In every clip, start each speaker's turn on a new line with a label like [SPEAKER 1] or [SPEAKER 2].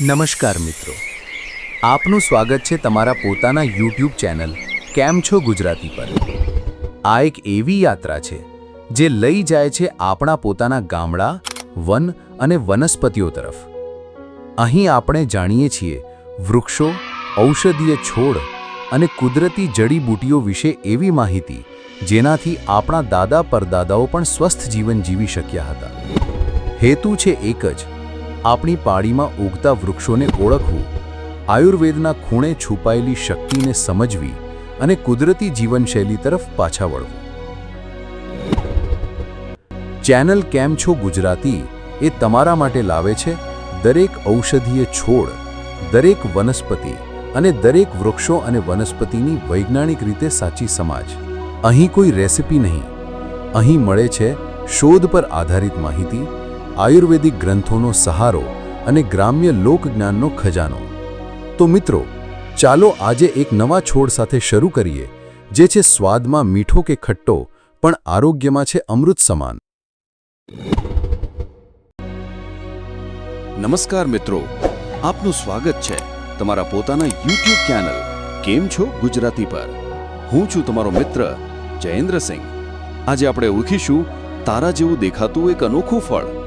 [SPEAKER 1] નમસ્કાર મિત્રો. આપનું સ્વાગત છે તમારા પોતાના યુટ્યુબ ચેનલ કેમ છો ગુજરાતી પર. આ એક એવી યાત્રા છે, જે લઈ જાય છે આપણા પોતાના ગામડા, વન અને વનસ્પતિઓ તરફ. અહીં આપણે જાણીએ છીએ વૃક્ષો, ઔષધીય છોડ અને કુદરતી જડીબૂટીઓ વિશે એવી માહિતી જેનાથી આપણા દાદા પરદાદાઓ પણ સ્વસ્થ જીવન જીવી શક્યા હતા. હેતુ છે એક જ આપણી પાળીમાં ઉગતા વૃક્ષોને ઓળખવું, આયુર્વેદના ખૂણે છુપાયેલી શક્તિને સમજવી અને કુદરતી જીવનશૈલી તરફ પાછા વળવું. ચેનલ કેમ છો ગુજરાતી એ તમારા માટે લાવે છે દરેક ઔષધીય છોડ, દરેક વનસ્પતિ અને દરેક વૃક્ષો અને વનસ્પતિની વૈજ્ઞાનિક રીતે સાચી સમાજ. અહીં કોઈ રેસિપી નહીં. અહીં મળે છે શોધ પર આધારિત માહિતી આયુર્વેદિક ગ્રંથોનો સહારો અને ગ્રામ્ય લોકજ્ઞાનનો ખજાનો. તો મિત્રો, ચાલો આજે એક નવા છોડ સાથે શરૂ કરીએ, જે છે સ્વાદમાં મીઠો કે ખટ્ટો, પણ આરોગ્યમાં છે અમૃત સમાન.
[SPEAKER 2] નમસ્કાર મિત્રો, આપનું સ્વાગત છે તમારા પોતાના યુટ્યુબ ચેનલ કેમ છો ગુજરાતી પર. હું છું તમારો મિત્ર જયેન્દ્રસિંહ. આજે આપણે ઓળખીશું તારા જેવું દેખાતું એક અનોખું ફળ.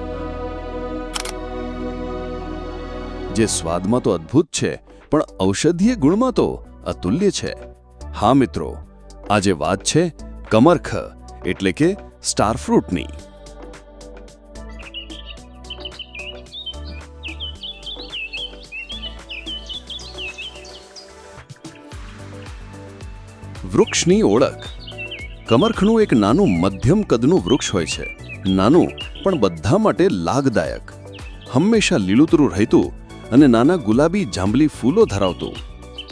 [SPEAKER 2] જે સ્વાદમાં તો અદ્ભુત છે, પણ ઔષધીય ગુણમાં તો અતુલ્ય છે. હા, મિત્રો આજે વાત છે, કમરખ, એટલે કે સ્ટાર ફ્રૂટની વૃક્ષની ઓળખ. કમરખનું એક નાનું મધ્યમ કદનું વૃક્ષ હોય છે. નાનું, પણ બધા માટે લાભદાયક. હંમેશા લીલુતરું રહેતું અને નાના ગુલાબી જાંબલી ફૂલો ધરાવતું.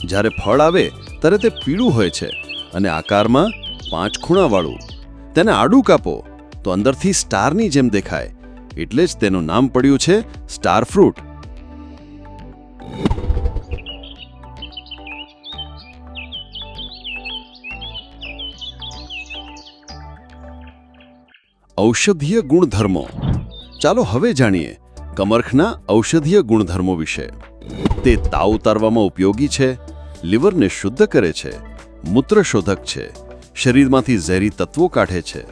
[SPEAKER 2] જ્યારે ફળ આવે, ત્યારે તે પીળું હોય છે અને આકારમાં પાંચ ખૂણાવાળું. તેને આડું કાપો, તો અંદરથી સ્ટારની જેમ દેખાય. એટલે જ તેનું નામ પડ્યું છે સ્ટાર ફ્રૂટ. ઔષધીય ગુણધર્મો. ચાલો હવે જાણીએ કમરખના ઔષધીય ગુણધર્મો વિશે. તે તાવ ઉતારવામાં ઉપયોગી છે, લીવરને શુદ્ધ કરે છે, મૂત્રશોધક છે, શરીરમાંથી ઝેરી તત્વો કાઢે છે,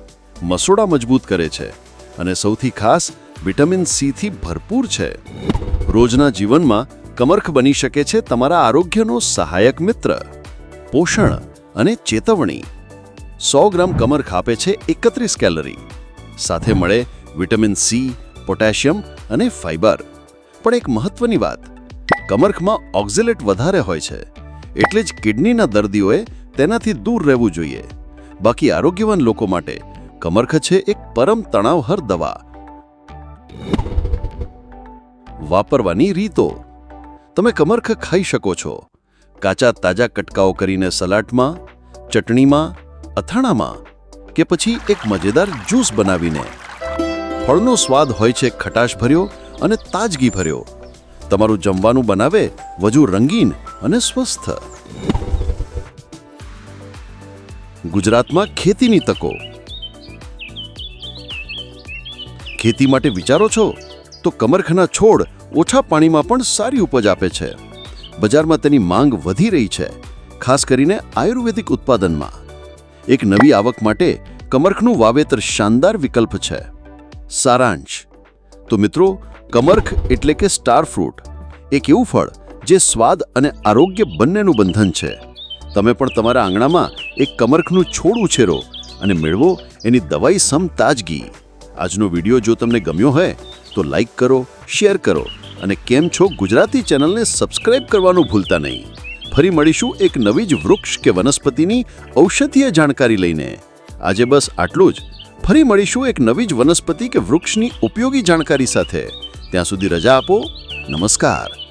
[SPEAKER 2] મસોડા મજબૂત કરે છે અને સૌથી ખાસ, વિટામિન સીથી ભરપૂર છે. રોજના જીવનમાં કમરખ બની શકે છે તમારા આરોગ્યનો સહાયક મિત્ર. પોષણ અને ચેતવણી. સો ગ્રામ કમરખ આપે છે એકત્રીસ કેલરી. સાથે મળે વિટામિન સી, પોટેશિયમ અને ફાઇબર. પણ એક મહત્વની વાત, કમરખમાં ઓક્ઝેલેટ વધારે હોય છે, એટલે જ કિડનીના દર્દીઓએ તેનાથી દૂર રહેવું જોઈએ. બાકી આરોગ્યવાન લોકો માટે કમરખ છે એક પરમ તણાવહર દવા. વાપરવાની રીતો. તમે કમરખ ખાઈ શકો છો. કાચા તાજા કટકાઓ કરીને સલાડમાં, ચટણીમાં, અથાણામાં કે પછી એક મજેદાર જ્યુસ બનાવીને. ફળનો સ્વાદ હોય છે ખટાશ ભર્યો અને તાજગી ભર્યો તમારું જમવાનું બનાવે વધુ રંગીન અને સ્વસ્થ. ગુજરાતમાં ખેતીની તકો. ખેતી માટે વિચારો છો? તો કમરખના છોડ ઓછા પાણીમાં પણ સારી ઉપજ આપે છે. બજારમાં તેની માંગ વધી રહી છે, ખાસ કરીને આયુર્વેદિક ઉત્પાદનમાં. એક નવી આવક માટે કમરખનું વાવેતર શાનદાર વિકલ્પ છે. સારાંશ. તો મિત્રો કમરખ એટલે કે સ્ટાર ફ્રૂટ, એક એવું ફળ જે સ્વાદ અને આરોગ્ય બંનેનું બંધન છે. તમે પણ તમારા આંગણામાં એક કમરખનું છોડ ઉછેરો અને મેળવો એની દવાઈ સમ તાજગી. આજનો વીડિયો જો તમને ગમ્યો હોય, તો લાઈક કરો, શેર કરો અને કેમ છો ગુજરાતી ચેનલને સબસ્ક્રાઇબ કરવાનું ભૂલતા નહીં. ફરી મળીશું એક નવી જ વૃક્ષ કે વનસ્પતિની ઔષધીય જાણકારી લઈને. આજે બસ આટલું જ. ફરી મળીશું એક નવી જ વનસ્પતિ કે વૃક્ષની ઉપયોગી જાણકારી સાથે. ત્યાં સુધી રજા આપો. નમસ્કાર.